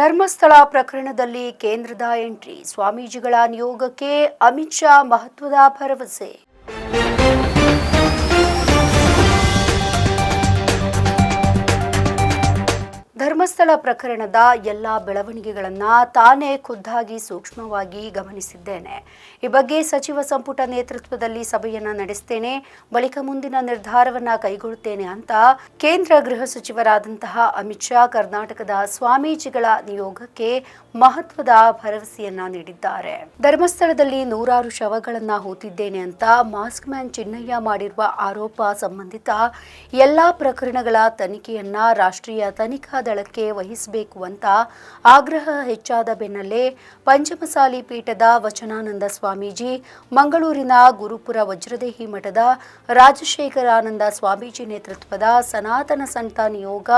ಧರ್ಮಸ್ಥಳ ಪ್ರಕರಣದಲ್ಲಿ ಕೇಂದ್ರದ ಎಂಟ್ರಿ. ಸ್ವಾಮೀಜಿಗಳ ನಿಯೋಗಕ್ಕೆ ಅಮಿತ್ ಶಾ ಮಹತ್ವದ ಭರವಸೆ. ಧರ್ಮಸ್ಥಳ ಪ್ರಕರಣದ ಎಲ್ಲ ಬೆಳವಣಿಗೆಗಳನ್ನು ತಾನೇ ಖುದ್ದಾಗಿ ಸೂಕ್ಷ್ಮವಾಗಿ ಗಮನಿಸಿದ್ದೇನೆ. ಈ ಬಗ್ಗೆ ಸಚಿವ ಸಂಪುಟ ನೇತೃತ್ವದಲ್ಲಿ ಸಭೆಯನ್ನು ನಡೆಸ್ತೇನೆ. ಬಳಿಕ ಮುಂದಿನ ನಿರ್ಧಾರವನ್ನ ಕೈಗೊಳ್ಳುತ್ತೇನೆ ಅಂತ ಕೇಂದ್ರ ಗೃಹ ಸಚಿವರಾದಂತಹ ಅಮಿತ್ ಶಾ ಕರ್ನಾಟಕದ ಸ್ವಾಮೀಜಿಗಳ ನಿಯೋಗಕ್ಕೆ ಮಹತ್ವದ ಭರವಸೆಯನ್ನ ನೀಡಿದ್ದಾರೆ. ಧರ್ಮಸ್ಥಳದಲ್ಲಿ ನೂರಾರು ಶವಗಳನ್ನು ಹೂತಿದ್ದೇನೆ ಅಂತ ಮಾಸ್ಕ್ ಮ್ಯಾನ್ ಚಿನ್ನಯ್ಯ ಮಾಡಿರುವ ಆರೋಪ ಸಂಬಂಧಿತ ಎಲ್ಲಾ ಪ್ರಕರಣಗಳ ತನಿಖೆಯನ್ನ ರಾಷ್ಟ್ರೀಯ ತನಿಖಾ ದಳಕ್ಕೆ ವಹಿಸಬೇಕು ಅಂತ ಆಗ್ರಹ ಹೆಚ್ಚಾದ ಬೆನ್ನಲ್ಲೇ ಪಂಚಮಸಾಲಿ ಪೀಠದ ವಚನಾನಂದ ಸ್ವಾಮೀಜಿ, ಮಂಗಳೂರಿನ ಗುರುಪುರ ವಜ್ರದೇಹಿ ಮಠದ ರಾಜಶೇಖರಾನಂದ ಸ್ವಾಮೀಜಿ ನೇತೃತ್ವದ ಸನಾತನ ಸಂತ ನಿಯೋಗ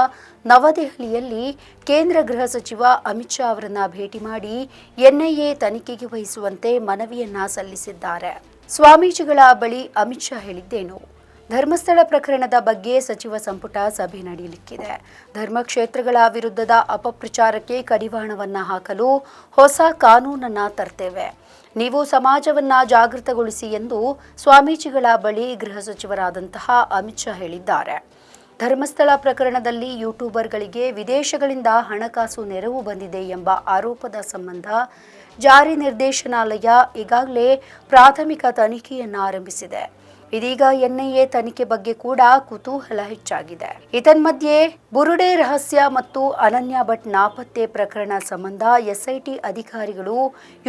ನವದೆಹಲಿಯಲ್ಲಿ ಕೇಂದ್ರ ಗೃಹ ಸಚಿವ ಅಮಿತ್ ಶಾ ಅವರನ್ನ ಭೇಟಿ ಮಾಡಿ ಎನ್ಐಎ ತನಿಖೆಗೆ ವಹಿಸುವಂತೆ ಮನವಿಯನ್ನ ಸಲ್ಲಿಸಿದ್ದಾರೆ. ಸ್ವಾಮೀಜಿಗಳ ಬಳಿ ಅಮಿತ್ ಶಾ ಹೇಳಿದ್ದೇನು? ಧರ್ಮಸ್ಥಳ ಪ್ರಕರಣದ ಬಗ್ಗೆ ಸಚಿವ ಸಂಪುಟ ಸಭೆ ನಡೆಯಲಿಕ್ಕಿದೆ. ಧರ್ಮಕ್ಷೇತ್ರಗಳ ವಿರುದ್ಧದ ಅಪಪ್ರಚಾರಕ್ಕೆ ಕಡಿವಾಣವನ್ನ ಹಾಕಲು ಹೊಸ ಕಾನೂನನ್ನ ತರ್ತೇವೆ. ನೀವು ಸಮಾಜವನ್ನ ಜಾಗೃತಗೊಳಿಸಿ ಎಂದು ಸ್ವಾಮೀಜಿಗಳ ಬಳಿ ಗೃಹ ಸಚಿವರಾದಂತಹ ಅಮಿತ್ ಶಾ ಹೇಳಿದ್ದಾರೆ. ಧರ್ಮಸ್ಥಳ ಪ್ರಕರಣದಲ್ಲಿ ಯೂಟ್ಯೂಬರ್ಗಳಿಗೆ ವಿದೇಶಗಳಿಂದ ಹಣಕಾಸು ನೆರವು ಬಂದಿದೆ ಎಂಬ ಆರೋಪದ ಸಂಬಂಧ ಜಾರಿ ನಿರ್ದೇಶನಾಲಯ ಈಗಾಗಲೇ ಪ್ರಾಥಮಿಕ ತನಿಖೆಯನ್ನು ಆರಂಭಿಸಿದೆ. ಇದೀಗ ಎನ್ಐಎ ತನಿಖೆ ಬಗ್ಗೆ ಕೂಡ ಕುತೂಹಲ ಹೆಚ್ಚಾಗಿದೆ. ಇದನ್ಮಧ್ಯೆ ಬುರುಡೆ ರಹಸ್ಯ ಮತ್ತು ಅನನ್ಯ ಭಟ್ ನಾಪತ್ತೆ ಪ್ರಕರಣ ಸಂಬಂಧ ಎಸ್ಐಟಿ ಅಧಿಕಾರಿಗಳು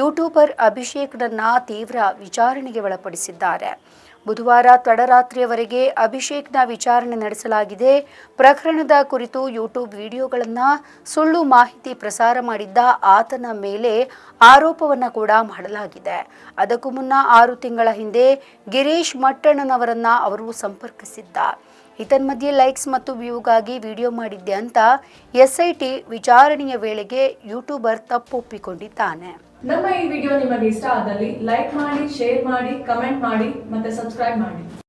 ಯೂಟ್ಯೂಬರ್ ಅಭಿಷೇಕ್ನನ್ನ ತೀವ್ರ ವಿಚಾರಣೆಗೆ ಒಳಪಡಿಸಿದ್ದಾರೆ. ಬುಧವಾರ ತಡರಾತ್ರಿಯವರೆಗೆ ಅಭಿಷೇಕ್ನ ವಿಚಾರಣೆ ನಡೆಸಲಾಗಿದೆ. ಪ್ರಕರಣದ ಕುರಿತು ಯೂಟ್ಯೂಬ್ ವಿಡಿಯೋಗಳನ್ನು ಸುಳ್ಳು ಮಾಹಿತಿ ಪ್ರಸಾರ ಮಾಡಿದ್ದ ಆತನ ಮೇಲೆ ಆರೋಪವನ್ನು ಕೂಡ ಮಾಡಲಾಗಿದೆ. ಅದಕ್ಕೂ ಮುನ್ನ ಆರು ತಿಂಗಳ ಹಿಂದೆ ಗಿರೀಶ್ ಮಟ್ಟಣ್ಣನವರನ್ನ ಅವರು ಸಂಪರ್ಕಿಸಿದ್ದ. ಇದನ್ಮಧ್ಯೆ ಲೈಕ್ಸ್ ಮತ್ತು ವ್ಯೂಗಾಗಿ ವಿಡಿಯೋ ಮಾಡಿದ್ದೆ ಅಂತ ಎಸ್ಐಟಿ ವಿಚಾರಣೆಯ ವೇಳೆಗೆ ಯೂಟ್ಯೂಬರ್ ತಪ್ಪೊಪ್ಪಿಕೊಂಡಿದ್ದಾನೆ. ನಮ್ಮ ಈ ವಿಡಿಯೋ ನಿಮಗೆ ಇಷ್ಟ ಆದಲ್ಲಿ ಲೈಕ್ ಮಾಡಿ ಶೇರ್ ಮಾಡಿ ಕಮೆಂಟ್ ಮಾಡಿ ಮತ್ತೆ ಸಬ್ಸ್ಕ್ರೈಬ್ ಮಾಡಿ.